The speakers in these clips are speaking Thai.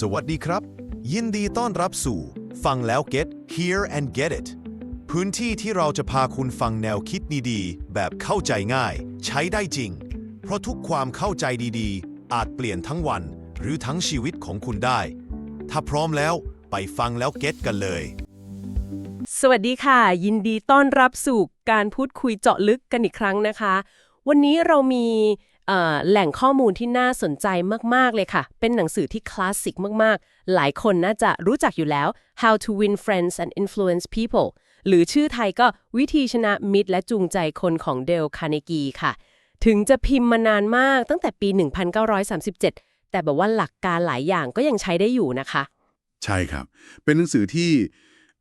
สวัสดีครับ ยินดีต้อนรับสู่ ฟังแล้ว get hear and get it พื้นที่ที่เราจะพาคุณฟังแนวคิดดีๆ แบบเข้าใจง่าย ใช้ได้จริง เพราะทุกความเข้าใจดีๆ อาจเปลี่ยนทั้งวัน หรือทั้งชีวิตของคุณได้ ถ้าพร้อมแล้วไปฟังแล้ว get กันเลย สวัสดีค่ะ ยินดีต้อนรับสู่การพูดคุยเจาะลึกกันอีกครั้งนะคะ วันนี้เรามี แหล่งข้อมูลที่น่าสนใจมาก ๆ เลยค่ะ เป็นหนังสือที่คลาสสิกมาก ๆ หลายคนน่าจะรู้จักอยู่แล้ว How to Win Friends and Influence People หรือชื่อไทยก็วิธีชนะมิตรและจูงใจคนของเดลคาร์เนกีค่ะ ถึงจะพิมพ์มานานมากตั้งแต่ปี 1937 แต่แบบว่าหลักการหลายอย่างก็ยังใช้ได้อยู่นะคะ ใช่ครับ เป็นหนังสือที่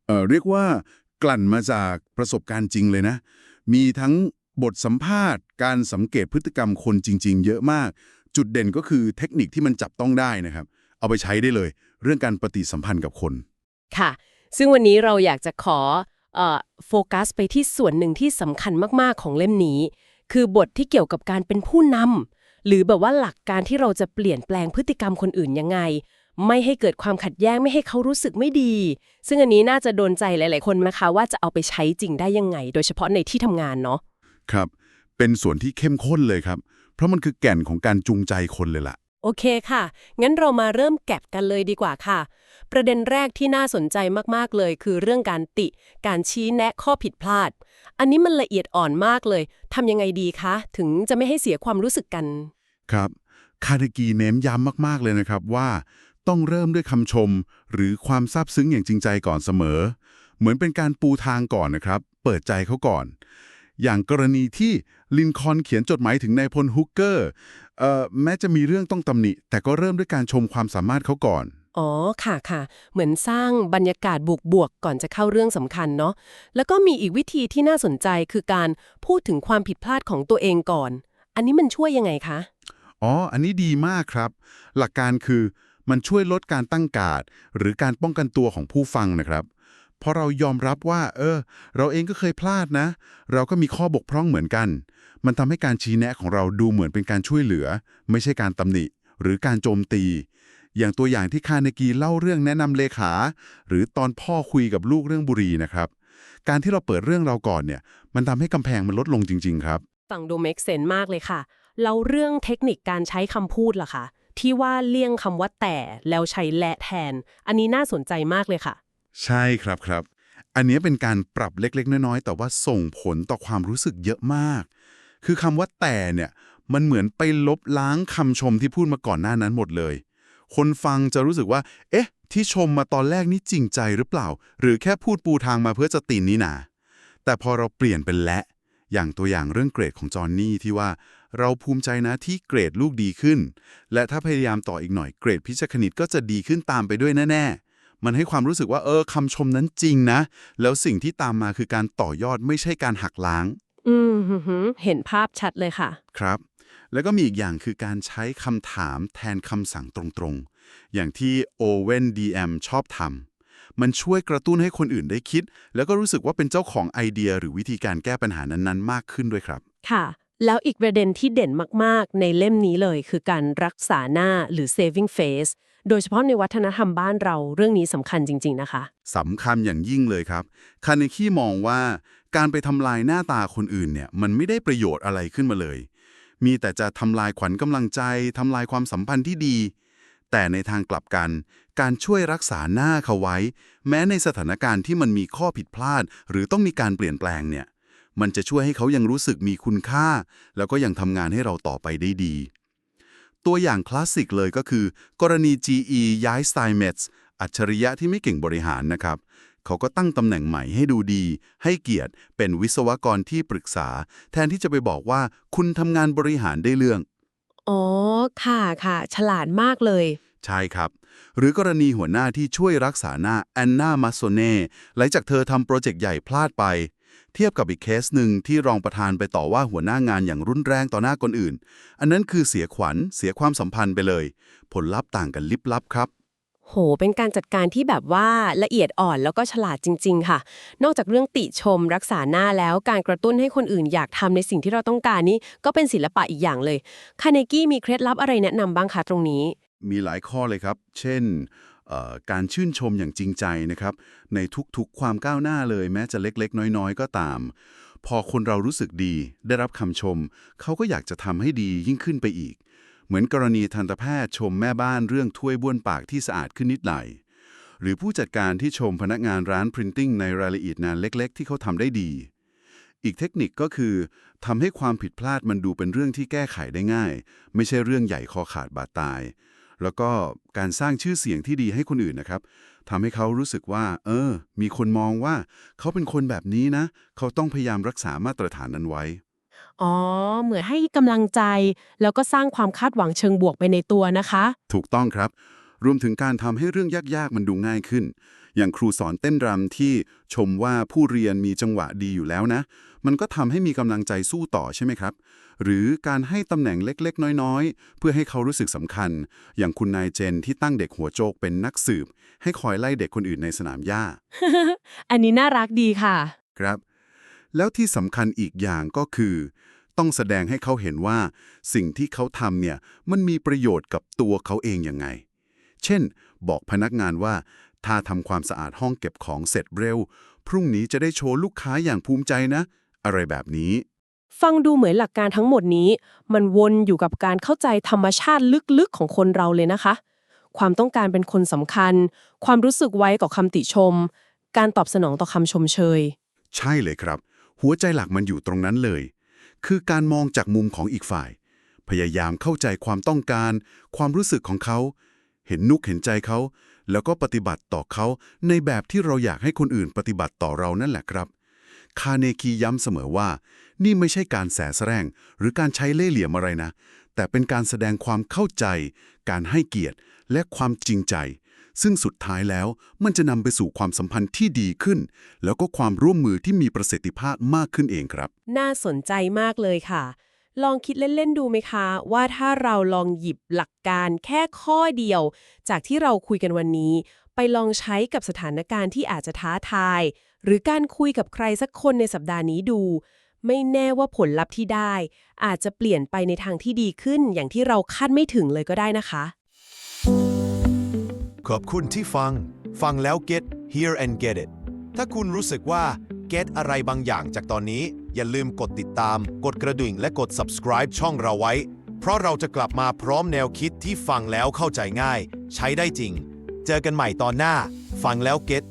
เเรียกว่ากลั่นมาจากประสบการณ์จริงเลยนะ มีทั้ง บทสัมภาษณ์ การสังเกตพฤติกรรมคนจริง ๆ เยอะมาก จุดเด่นก็คือเทคนิคที่มันจับต้องได้นะครับ เอาไปใช้ได้เลย เรื่องการปฏิสัมพันธ์กับคน ค่ะ ซึ่งวันนี้เราอยากจะขอโฟกัสไปที่ส่วนหนึ่งที่สำคัญมากๆของเล่มนี้ คือบทที่เกี่ยวกับการเป็นผู้นำหรือแบบว่าหลักการที่เราจะเปลี่ยนแปลงพฤติกรรมคนอื่นยังไง ไม่ให้เกิดความขัดแย้งไม่ให้เขารู้สึกไม่ดี ซึ่งอันนี้น่าจะโดนใจหลาย ๆ คนนะคะ ว่าจะเอาไปใช้จริงได้ยังไง โดยเฉพาะในที่ทำงานเนาะ ครับ เป็นส่วนที่เข้มข้นเลยครับ เพราะมันคือแก่นของการจูงใจคนเลยล่ะ โอเคค่ะ งั้นเรามาเริ่มแก็บกันเลยดีกว่าค่ะ ประเด็นแรกที่น่าสนใจมากๆเลย คือเรื่องการติ การชี้แนะข้อผิดพลาด อันนี้มันละเอียดอ่อนมากเลยทำยังไงดีคะ ถึงจะไม่ให้เสียความรู้สึกกัน ครับ คาร์เนกีเน้นย้ำมากๆเลยนะครับว่า ต้องเริ่มด้วยคำชม หรือความซาบซึ้งอย่างจริงใจก่อนเสมอ เหมือนเป็นการปูทางก่อนนะครับ เปิดใจเขาก่อน อย่างกรณีที่ลินคอล์นเขียนจดหมายถึงนายพลฮุกเกอร์เอ่อแม้จะมีเรื่องต้องตำหนิ แต่ก็เริ่มด้วยการชมความสามารถเขาก่อน อ๋อค่ะค่ะ เหมือนสร้างบรรยากาศบวกๆก่อนจะเข้าเรื่องสำคัญเนาะแล้วก็มีอีกวิธีที่น่าสนใจคือการพูดถึงความผิดพลาดของตัวเองก่อน อันนี้มันช่วยยังไงคะอ๋อ อันนี้ดีมากครับ หลักการคือมันช่วยลดการตั้งการ์ดหรือการป้องกันตัวของผู้ฟังนะครับเพราะเรายอมรับว่า เออ เราเองก็เคยพลาดนะ เราก็มีข้อบกพร่องเหมือนกัน มันทำให้การชี้แนะของเราดูเหมือนเป็นการช่วยเหลือ ไม่ใช่การตำหนิ หรือการโจมตี อย่างตัวอย่างที่คาเนกีเล่าเรื่องแนะนำเลขา หรือตอนพ่อคุยกับลูกเรื่องบุรีนะครับ การที่เราเปิดเรื่องเราก่อนเนี่ย มันทำให้กำแพงมันลดลงจริง ๆ ครับฟังดูเมกเซนมากเลยค่ะแล้วเรื่องเทคนิคการใช้คำพูดล่ะคะที่ว่าเลี่ยงคำว่าแต่แล้วใช้และแทน อันนี้น่าสนใจมากเลยค่ะ ใช่ครับครับ อันนี้เป็นการปรับเล็ก ๆ น้อยๆ แต่ว่าส่งผลต่อความรู้สึกเยอะมาก คือคำว่าแต่เนี่ย มันเหมือนไปลบล้างคำชมที่พูดมาก่อนหน้านั้นหมดเลย คนฟังจะรู้สึกว่า เอ๊ะ ที่ชมมาตอนแรกนี่จริงใจหรือเปล่า หรือแค่พูดปูทางมาเพื่อจะตินนี่นาแต่พอเราเปลี่ยนเป็นและ อย่างตัวอย่างเรื่องเกรดของจอห์นนี่ที่ว่า เราภูมิใจนะที่เกรดลูกดีขึ้น และถ้าพยายามต่ออีกหน่อยเกรดพิชคณิตก็จะดีขึ้นตามไปด้วยแน่ๆ มันให้ความรู้สึกว่าเออคำชมนั้นจริงนะ แล้วสิ่งที่ตามมาคือการต่อยอดไม่ใช่การหักล้าง อืมหือหือเห็นภาพชัดเลยค่ะ ครับ แล้วก็มีอีกอย่างคือการใช้คำถามแทนคำสั่งตรงๆ อย่างที่โอเวนดีแอมชอบทำมันช่วยกระตุ้นให้คนอื่นได้คิด แล้วก็รู้สึกว่าเป็นเจ้าของไอเดีย หรือวิธีการแก้ปัญหานั้นๆ มากขึ้นด้วยครับ ค่ะแล้วอีกประเด็นที่เด่นมาก ๆ ในเล่มนี้เลยคือการรักษาหน้าหรือ saving face โดยเฉพาะในวัฒนธรรมบ้านเราเรื่องนี้สำคัญจริง ๆ นะคะสำคัญอย่างยิ่งเลยครับ คาเนคีมองว่าการไปทำลายหน้าตาคนอื่นเนี่ยมันไม่ได้ประโยชน์อะไรขึ้นมาเลย มีแต่จะทำลายขวัญกำลังใจทำลายความสัมพันธ์ที่ดี แต่ในทางกลับกัน การช่วยรักษาหน้าเขาไว้ แม้ในสถานการณ์ที่มันมีข้อผิดพลาด หรือต้องมีการเปลี่ยนแปลงเนี่ยมันจะช่วยให้เขายังรู้สึกมีคุณค่า แล้วก็ยังทำงานให้เราต่อไปได้ดี ตัวอย่างคลาสสิกเลยก็คือ กรณี GE ย้ายสไตเมตส์อัจฉริยะที่ไม่เก่งบริหารนะครับ เขาก็ตั้งตำแหน่งใหม่ให้ดูดี ให้เกียรติ เป็นวิศวกรที่ปรึกษา แทนที่จะไปบอกว่าคุณทำงานบริหารได้เรื่อง อ๋อ ค่ะค่ะ ฉลาดมากเลย ใช่ครับ หรือกรณีหัวหน้าที่ช่วยรักษาหน้าแอนนามาโซเน่หลังจากเธอทำโปรเจกต์ใหญ่พลาดไป เทียบกับอีกเคสหนึ่งที่รองประธานไปต่อว่าหัวหน้างานอย่างรุนแรงต่อหน้าคนอื่น อันนั้นคือเสียขวัญเสียความสัมพันธ์ไปเลย ผลลัพธ์ต่างกันลิบลับครับ โห เป็นการจัดการที่แบบว่าละเอียดอ่อนแล้วก็ฉลาดจริง ๆ ค่ะ นอกจากเรื่องติชมรักษาหน้าแล้วการกระตุ้นให้คนอื่นอยากทำในสิ่งที่เราต้องการนี่ก็เป็นศิลปะอีกอย่างเลยคาเนกี้มีเคล็ดลับอะไรแนะนำบ้างคะตรงนี้ มีหลายข้อเลยครับ เช่นเอ่อ การชื่นชมอย่างจริงใจนะครับ ในทุกๆความก้าวหน้าเลยแม้จะเล็กๆ น้อยๆ ก็ตาม พอคนเรารู้สึกดีได้รับคำชม เขาก็อยากจะทำให้ดียิ่งขึ้นไปอีก เหมือนกรณีทันตแพทย์ชมแม่บ้านเรื่องถ้วยบ้วนปากที่สะอาดขึ้นนิดหน่อยหรือผู้จัดการที่ชมพนักงานร้านพรินติ้งในรายละเอียดงานเล็กๆ ที่เขาทำได้ดี อีกเทคนิคก็คือทำให้ความผิดพลาดมันดูเป็นเรื่องที่แก้ไขได้ง่าย ไม่ใช่เรื่องใหญ่คอขาดบาดตาย แล้วก็การสร้างชื่อเสียงที่ดีให้คนอื่นนะครับทำให้เขารู้สึกว่า เออ มีคนมองว่าเขาเป็นคนแบบนี้นะ เขาต้องพยายามรักษามาตรฐานนั้นไว้ อ๋อ เหมือนให้กำลังใจ แล้วก็สร้างความคาดหวังเชิงบวกไปในตัวนะคะ ถูกต้องครับ รวมถึงการทำให้เรื่องยากๆมันดูง่ายขึ้น อย่างครูสอนเต้นรำที่ชมว่าผู้เรียนมีจังหวะดีอยู่แล้วนะ มันก็ทำให้มีกำลังใจสู้ต่อใช่ไหมครับ หรือการให้ตำแหน่งเล็กๆ น้อยๆ เพื่อให้เขารู้สึกสำคัญ อย่างคุณนายเจนที่ตั้งเด็กหัวโจกเป็นนักสืบ ให้คอยไล่เด็กคนอื่นในสนามหญ้า อันนี้น่ารักดีค่ะ ครับ แล้วที่สำคัญอีกอย่างก็คือ ต้องแสดงให้เขาเห็นว่า สิ่งที่เขาทำเนี่ยมันมีประโยชน์กับตัวเขาเองยังไง เช่น บอกพนักงานว่า ถ้าทำความสะอาดห้องเก็บของเสร็จเร็ว พรุ่งนี้จะได้โชว์ลูกค้าอย่างภูมิใจนะ อะไรแบบนี้ ฟังดูเหมือนหลักการทั้งหมดนี้ มันวนอยู่กับการเข้าใจธรรมชาติลึกๆของคนเราเลยนะคะ ความต้องการเป็นคนสำคัญ ความรู้สึกไว้กับคำติชม การตอบสนองต่อคำชมเชย ใช่เลยครับ หัวใจหลักมันอยู่ตรงนั้นเลย คือการมองจากมุมของอีกฝ่าย พยายามเข้าใจความต้องการ ความรู้สึกของเขา เห็นนุกเห็นใจเขา แล้วก็ปฏิบัติต่อเขาในแบบที่เราอยากให้คนอื่นปฏิบัติต่อเรานั่นแหละครับ คาเนคีย้ำเสมอว่า นี่ไม่ใช่การแสแสร้ง หรือการใช้เล่ห์เหลี่ยมอะไรนะ แต่เป็นการแสดงความเข้าใจ การให้เกียรติ และความจริงใจ ซึ่งสุดท้ายแล้วมันจะนำไปสู่ความสัมพันธ์ที่ดีขึ้น แล้วก็ความร่วมมือที่มีประสิทธิภาพมากขึ้นเองครับ น่าสนใจมากเลยค่ะ ลองคิดเล่นๆดูไหมคะ ว่าถ้าเราลองหยิบหลักการแค่ข้อเดียว จากที่เราคุยกันวันนี้ ไปลองใช้กับสถานการณ์ที่อาจจะท้าทาย หรือการคุยกับใครสักคนในสัปดาห์นี้ดู ไม่แน่ว่าผลลัพธ์ที่ได้ อาจจะเปลี่ยนไปในทางที่ดีขึ้น อย่างที่เราคาดไม่ถึงเลยก็ได้นะคะ ขอบคุณที่ฟัง ฟังแล้ว get hear and get it ถ้าคุณรู้สึกว่า get อะไรบางอย่างจากตอนนี้ อย่าลืมกดติดตาม กดกระดิ่งและกด subscribe ช่องเราไว้ เพราะเราจะกลับมาพร้อมแนวคิดที่ฟังแล้วเข้าใจง่าย ใช้ได้จริง เจอกันใหม่ตอนหน้า ฟังแล้วเก็ต